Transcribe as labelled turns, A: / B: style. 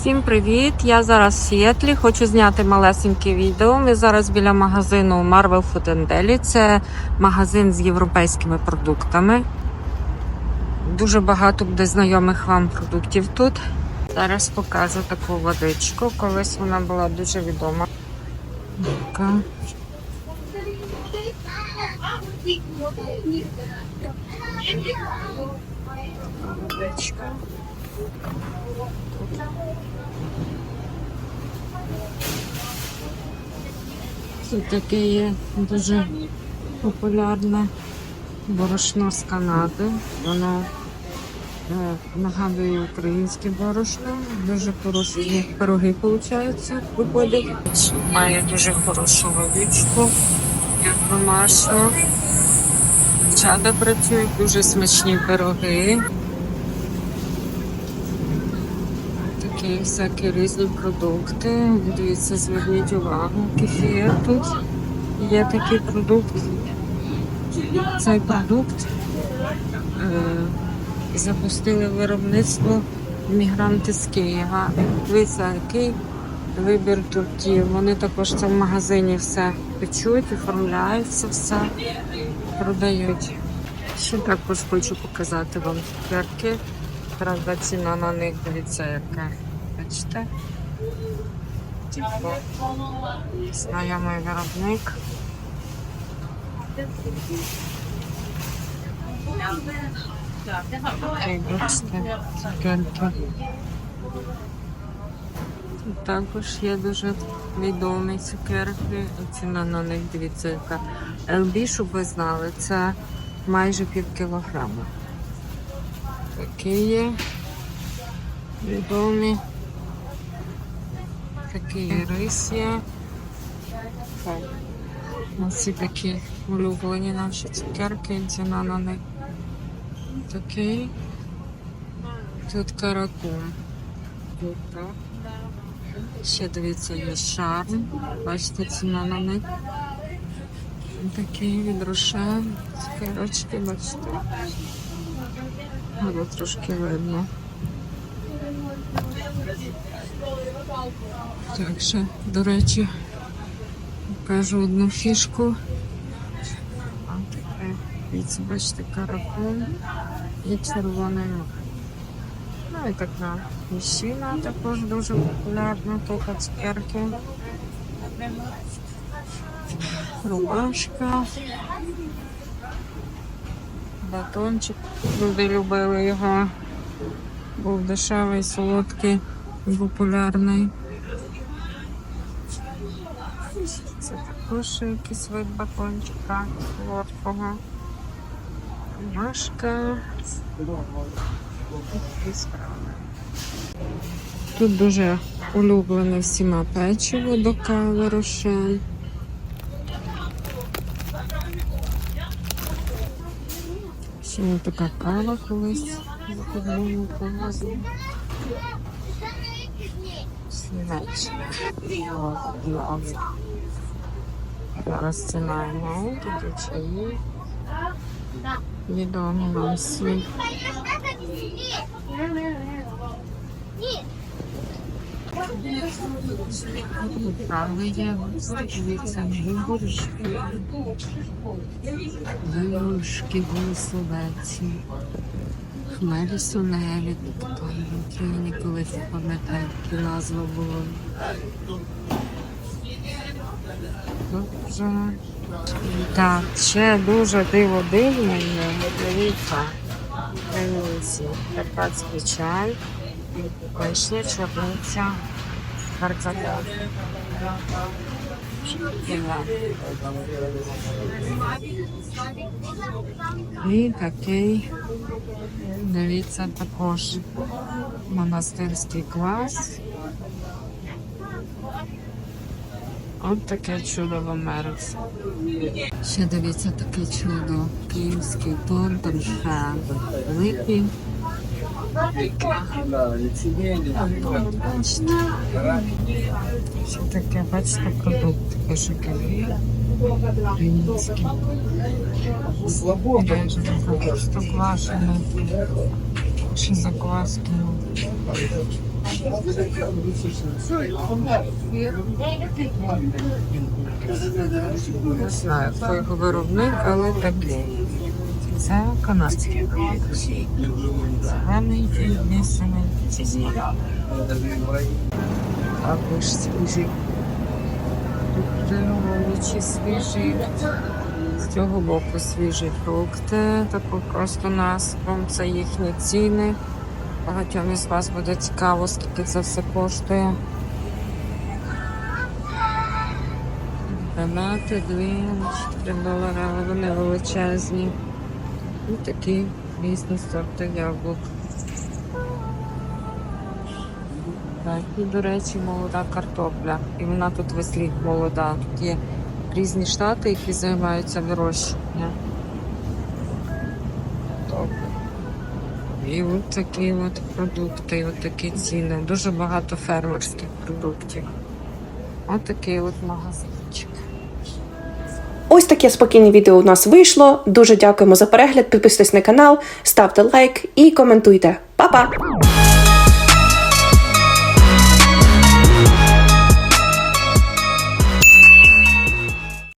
A: Всім привіт! Я зараз в Сіетлі. Хочу зняти малесеньке відео. Ми зараз біля магазину Marvel Food and Deli. Це магазин з європейськими продуктами. Дуже багато буде знайомих вам продуктів тут. Зараз покажу таку водичку. Колись вона була дуже відома. Така. Водичка. Тут таке є дуже популярне борошно з Канади. Воно е, нагадує українське борошно. Дуже хороші пироги, виходить, виходять. Має дуже хорошу водичку, як домашню. Дівчата працюють, дуже смачні пироги. Такі всякі різні продукти. Дивіться, зверніть увагу. Кефір тут. Є такий продукт. Цей продукт е, запустили виробництво мігранти з Києва. Дивіться, який вибір є. Вони також це в магазині все печуть, оформляються, все продають. Ще також хочу показати вам цукерки. Правда, ціна на них дивіться яка. Бачите? Типу, знайомий виробник. Також є дуже відомі цукерки. Ціна на них, дивіться, яка. LB, щоб ви знали, це майже пів кілограма. Такі є відомі. Такий рис є. Так. Ось такі улюблені наші цукерки, ціна на них. Такий. Тут каракум. Тут так. Ще дивіться, є шарм. Бачите, ціна на них. Такі від. Цукерочки, бачите. Але трошки видно. Так що, до речі, покажу одну фішку. Дивіться, бачите, каракун і червоний мак. Ну і така міщина також дуже популярна, тут цукерки. Рубашка. Батончик. Люди любили його. Був дешевий, солодкий популярний. Це також якийсь вид батончика солодкого. Машка. Тут дуже улюблене всіма печиво до кави рошен. Ще є така кава колись закуплену повозили. Свіжачка. Зараз ціна тут чаї. Відомі вам всі. Правда є, дивіться, виборочки. Вилушки, голосовеці. Хмелі сунелі, в Україні колись пам'ятаю, які назва була. Дуже. Так, ще дуже диво дивне. Дивіться. Дивіться. Карпатський чай. Вишня, чорниця, гарцата. І такий, дивіться, також монастирський клас. От таке чудо в Америці. Ще дивіться таке чудо. Київський торт, там ще великий. Ще таке, бачите, продукти пошуки. Українські. Просто квашене. Чи закваски. Не знаю, хто його виробник, але такий. Це канадський виробник. Гарний піднесений. Також свіжий. Тут овочі свіжі. З цього боку свіжі фрукти. Таку просто назвом. Це їхні ціни. Багатьом із вас буде цікаво, скільки це все коштує. Гранати, дві, 4 долари, але вони величезні. І такі різні сорти яблук. Так, і, до речі, молода картопля. І вона тут весь молода. Тут є різні штати, які займаються вирощуванням. І от такі от продукти, от такі ціни. Дуже багато фермерських продуктів. От такий от магазинчик.
B: Ось таке спокійне відео у нас вийшло. Дуже дякуємо за перегляд. Підписуйтесь на канал, ставте лайк і коментуйте. Па-па!